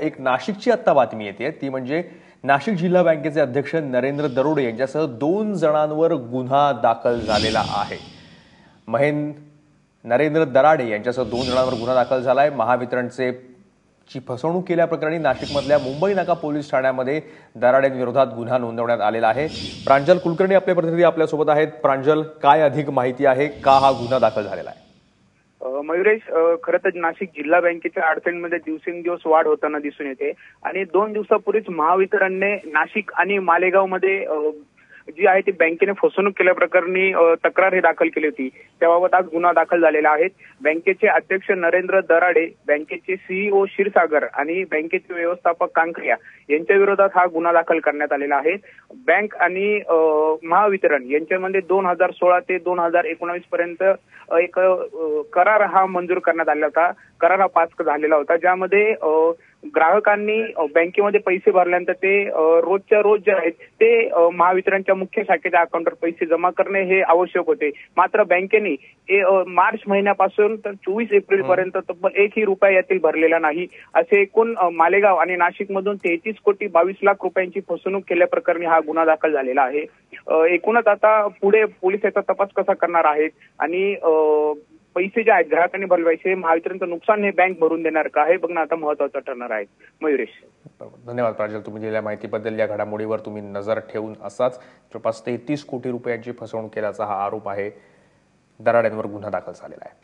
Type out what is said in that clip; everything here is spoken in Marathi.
एक नाशिकची आत्ता बातमी येते. ती म्हणजे नाशिक जिल्हा बँकेचे अध्यक्ष नरेंद्र दरोडे यांच्यासह दोन जणांवर गुन्हा दाखल झालेला आहे. महेन नरेंद्र दराडे यांच्यासह दोन जणांवर गुन्हा दाखल झाला आहे महावितरणचे ची फसवणूक केल्याप्रकरणी नाशिकमधल्या मुंबई नाका पोलीस ठाण्यामध्ये दराडेंविरोधात गुन्हा नोंदवण्यात आलेला आहे. प्रांजल कुलकर्णी आपले प्रतिनिधी आपल्यासोबत आहेत. प्रांजल काय अधिक माहिती आहे? का हा गुन्हा दाखल झालेला आहे? मयुरेश खरं तर नाशिक जिल्हा बँकेच्या अडचणीमध्ये दिवसेंदिवस वाढ होताना दिसून येते. आणि दोन दिवसापूर्वीच महावितरणने नाशिक आणि मालेगावमध्ये जी आहे ती बँकेने फसवणूक केल्याप्रकरणी तक्रार ही दाखल केली होती. त्याबाबत आज गुन्हा दाखल झालेला आहे. बँकेचे अध्यक्ष नरेंद्र दराडे बँकेचे सीईओ क्षीरसागर आणि बँकेचे व्यवस्थापक कांकरिया यांच्या विरोधात हा गुन्हा दाखल करण्यात आलेला आहे. बँक आणि महावितरण यांच्यामध्ये दोन हजार सोळा ते दोन हजार एकोणावीस पर्यंत एक करार हा मंजूर करण्यात आला होता. करार हा पास झालेला होता. ज्यामध्ये ग्राहकांनी बँकेमध्ये पैसे भरल्यानंतर ते रोजच्या रोज जे आहेत ते महावितरणच्या मुख्य शाखेच्या अकाउंटवर पैसे जमा करणे हे आवश्यक होते. मात्र बँकेने मार्च महिन्यापासून तर चोवीस एप्रिल पर्यंत तब्बल एकही रुपया यातील भरलेला नाही. असे एकूण मालेगाव आणि नाशिकमधून तेहतीस कोटी बावीस लाख रुपयांची फसवणूक केल्याप्रकरणी हा गुन्हा दाखल झालेला आहे. एकूणच आता पुढे पोलीस याचा तपास कसा करणार आहेत आणि अ, पैसे जे आहेत ग्राहकांनी भरवायचे महावितरणचं नुकसान हे बँक भरून देणार का? हे बघणं आता महत्वाचं ठरणार आहे. मयुरेश. धन्यवाद प्राजल तुम्ही दिलेल्या माहितीबद्दल. या घडामोडीवर तुम्ही नजर ठेवून असाच. जवळपास तेहतीस कोटी रुपयांची फसवणूक केल्याचा हा आरोप आहे. दराड्यांवर गुन्हा दाखल झालेला आहे.